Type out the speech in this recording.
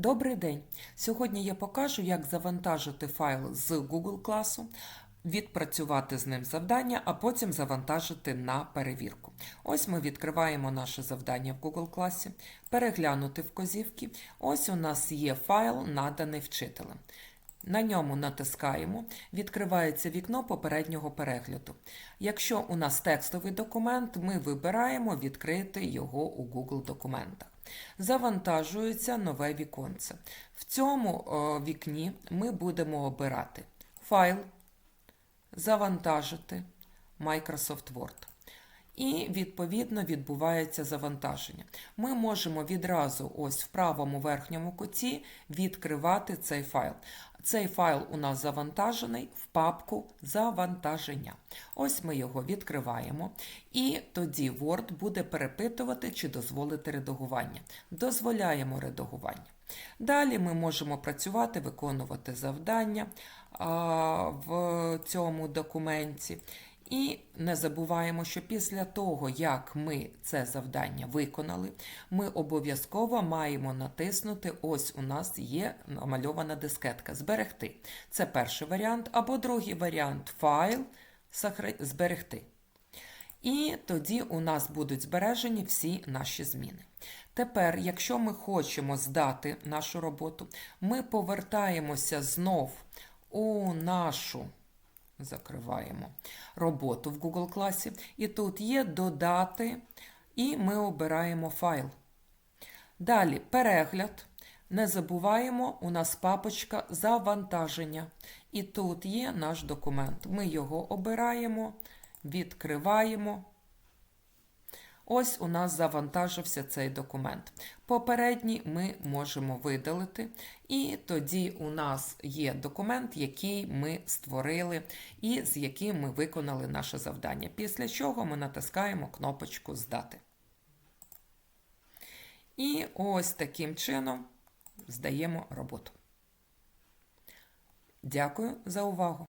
Добрий день! Сьогодні я покажу, як завантажити файл з Google класу, відпрацювати з ним завдання, а потім завантажити на перевірку. Ось ми відкриваємо наше завдання в Google класі, переглянути вказівки. Ось у нас є файл, наданий вчителем. На ньому натискаємо, відкривається вікно попереднього перегляду. Якщо у нас текстовий документ, ми вибираємо відкрити його у Google документах. Завантажується нове віконце. В цьому вікні ми будемо обирати файл, завантажити Microsoft Word. І, відповідно, відбувається завантаження. Ми можемо відразу ось в правому верхньому куті відкривати цей файл. Цей файл у нас завантажений в папку Завантаження. Ось ми його відкриваємо, і тоді Word буде перепитувати, чи дозволити редагування. Дозволяємо редагування. Далі ми можемо працювати, виконувати завдання в цьому документі. І не забуваємо, що після того, як ми це завдання виконали, ми обов'язково маємо натиснути: ось у нас є намальована дискетка Зберегти. Це перший варіант, або другий варіант файл зберегти. І тоді у нас будуть збережені всі наші зміни. Тепер, якщо ми хочемо здати нашу роботу, ми повертаємося знов у нашу. Закриваємо роботу в Google класі. І тут є додати, і ми обираємо файл. Далі перегляд. Не забуваємо, у нас папочка завантаження. І тут є наш документ. Ми його обираємо, відкриваємо. Ось у нас завантажився цей документ. Попередній ми можемо видалити, і тоді у нас є документ, який ми створили і з яким ми виконали наше завдання. Після чого ми натискаємо кнопочку Здати. І ось таким чином здаємо роботу. Дякую за увагу!